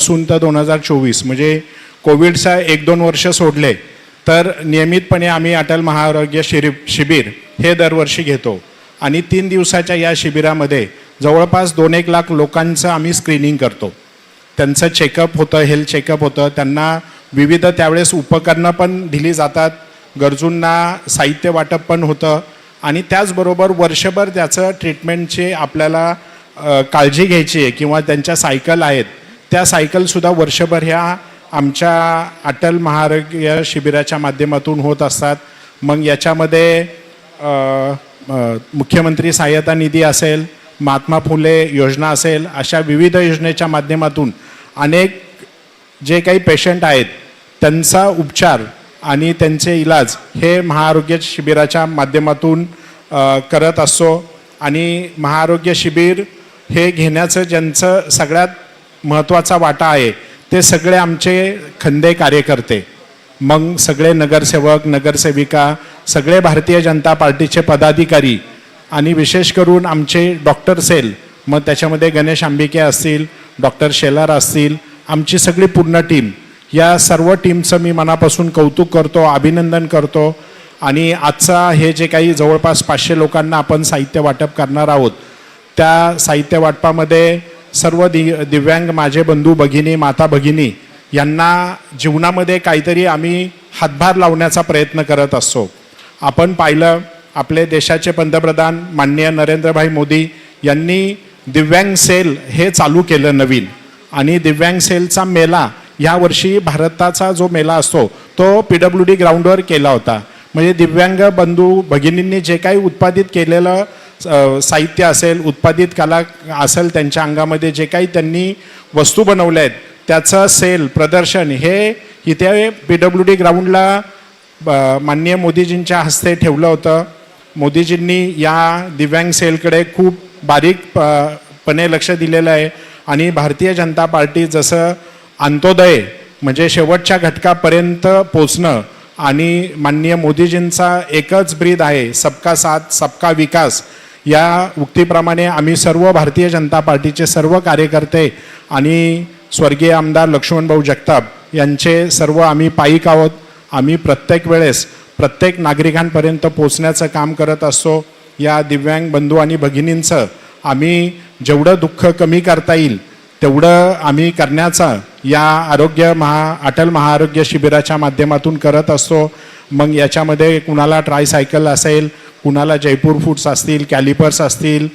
पासून तर दोन हजार चोवीस म्हणजे कोविडचा एक दोन वर्ष सोडले तर नियमितपणे आम्ही अटल महाआरोग्य शिरी शिबिर हे दरवर्षी घेतो. आणि तीन दिवसाच्या या शिबिरामध्ये जवळपास दोन एक लाख लोकांचं आम्ही स्क्रीनिंग करतो. त्यांचं चेकअप होतं हेल्थ चेकअप होतं त्यांना विविध त्यावेळेस उपकरणं पण दिली जातात गरजूंना साहित्य वाटप पण होतं आणि त्याचबरोबर वर्षभर त्याचं ट्रीटमेंटची आपल्याला काळजी घ्यायची आहे किंवा त्यांच्या सायकल आहेत त्या सायकलसुद्धा वर्षभर ह्या आमच्या अटल महारोग्य शिबिराच्या माध्यमातून होत असतात. मग याच्यामध्ये मुख्यमंत्री सहाय्यता निधी असेल महात्मा फुले योजना असेल अशा विविध योजनेच्या माध्यमातून अनेक जे काही पेशंट आहेत त्यांचा उपचार आणि त्यांचे इलाज हे महाआरोग्य शिबिराच्या माध्यमातून करत असतो. आणि महाआरोग्य शिबिर हे घेण्याचं ज्यांचं सगळ्यात महत्त्वाचा वाटा आहे. ते सगळे आमचे खंदे कार्यकर्ते. मग सगळे नगरसेवक नगरसेविका सगळे भारतीय जनता पार्टीचे पदाधिकारी आणि विशेष करून आमचे डॉक्टर सेल मग त्याच्यामध्ये गणेश आंबिके असतील डॉक्टर शेलार असतील आमची सगळी पूर्ण टीम. या सर्व टीमचं मी मनापासून कौतुक करतो अभिनंदन करतो आणि आजचा हे जे काही जवळपास पाचशे लोकांना आपण साहित्य वाटप करणार आहोत त्या साहित्य वाटपामध्ये सर्व दि दिव्यांग माझे बंधू भगिनी माता भगिनी यांना जीवनामध्ये काहीतरी आम्ही हातभार लावण्याचा प्रयत्न करत असतो. आपण पाहिलं आपले देशाचे पंतप्रधान माननीय नरेंद्रभाई मोदी यांनी दिव्यांग सेल हे चालू केलं नवीन. आणि दिव्यांग सेलचा मेला यावर्षी भारताचा जो मेला असतो तो पी डब्ल्यू डी ग्राउंडवर केला होता. म्हणजे दिव्यांग बंधू भगिनींनी जे काही उत्पादित केलेलं साहित्य असेल उत्पादित कला असेल त्यांच्या अंगामध्ये जे काही त्यांनी वस्तू बनवल्या आहेत त्याचं सेल प्रदर्शन हे इथे पी डब्ल्यू डी ग्राउंडला माननीय मोदीजींच्या हस्ते ठेवलं होतं. मोदीजींनी या दिव्यांग सेलकडे खूप बारीक प- पणे लक्ष दिलेलं आहे. आणि भारतीय जनता पार्टी जसं अंत्योदय म्हणजे शेवटच्या घटकापर्यंत पोचणं आणि माननीय मोदीजींचा एकच ब्रीद आहे सबका साथ सबका विकास या उक्तीप्रमाणे आम्ही सर्व भारतीय जनता पार्टीचे सर्व कार्यकर्ते आणि स्वर्गीय आमदार लक्ष्मणभाऊ जगताप यांचे सर्व आम्ही पायिक आहोत. आम्ही प्रत्येक वेळेस प्रत्येक नागरिकांपर्यंत पोचण्याचं काम करत असतो. या दिव्यांग बंधू आणि भगिनींचं आम्ही जेवढं दुःख कमी करता येईल तेवढं आम्ही करण्याचा या आरोग्य महा अटल महाआरोग्य शिबिराच्या माध्यमातून करत असतो. मग याच्यामध्ये कुणाला ट्रायसायकल असेल कुणाला जयपूर फूड्स असतील कॅलिपर्स असतील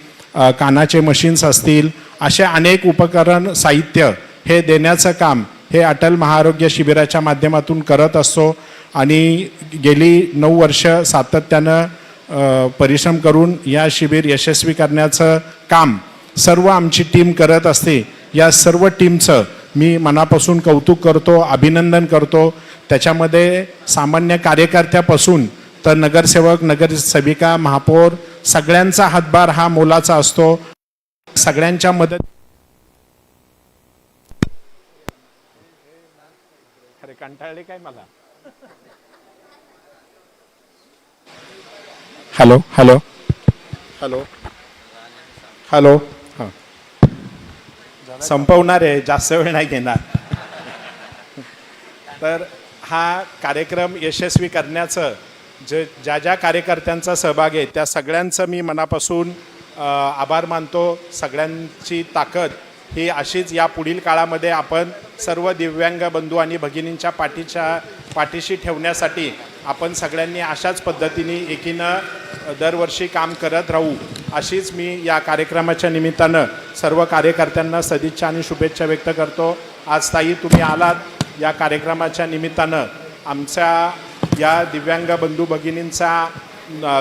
कानाचे मशीन्स असतील असे अनेक उपकरण साहित्य हे देण्याचं काम हे अटल महाआरोग्य शिबिराच्या माध्यमातून करत असतो. आणि गेली नऊ वर्ष सातत्यानं परिश्रम करून या शिबिर यशस्वी करण्याचं काम सर्व आमची टीम करत असते. या सर्व टीमचं मी मनापासून कौतुक करतो अभिनंदन करतो. त्याच्यामध्ये सामान्य कार्यकर्त्यापासून तर नगरसेवक नगरसेविका महापौर सगळ्यांचा हातभार हा मोलाचा असतो. सगळ्यांच्या मदत अरे कंटाळले काय मला? Hello hello. हॅलो. हॅलो. हां. संपवणार आहे जास्त वेळ नाही घेणार तर हा कार्यक्रम यशस्वी करण्याचं जे ज्या ज्या कार्यकर्त्यांचा सहभाग आहे त्या सगळ्यांचं मी मनापासून आभार मानतो. सगळ्यांची ताकद ही अशीच या पुढील काळामध्ये आपण सर्व दिव्यांग बंधू आणि भगिनींच्या पाठीच्या पाठीशी ठेवण्यासाठी आपण सगळ्यांनी अशाच पद्धतीने एकीनं दरवर्षी काम करत राहू अशीच मी या कार्यक्रमाच्या निमित्तानं सर्व कार्यकर्त्यांना सदिच्छा आणि शुभेच्छा व्यक्त करतो. आज ताई तुम्ही आलात. या कार्यक्रमाच्या निमित्तानं आमच्या या दिव्यांग बंधू भगिनींचा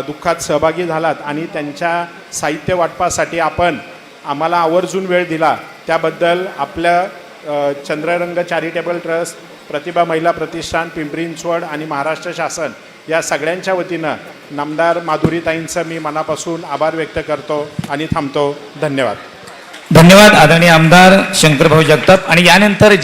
दुःखात सहभागी झालात आणि त्यांच्या साहित्य वाटपासाठी आपण आम्हाला आवर्जून वेळ दिला. त्याबद्दल आपल्या चंद्ररंग चॅरिटेबल ट्रस्ट प्रतिभा महिला प्रतिष्ठान पिंपरी चिंचवड आणि महाराष्ट्र शासन या सगळ्यांच्या वतीनं नामदार माधुरीताईंचं मी मनापासून आभार व्यक्त करतो आणि थांबतो. धन्यवाद. धन्यवाद आदरणीय आमदार शंकरभाऊ जगताप. आणि यानंतर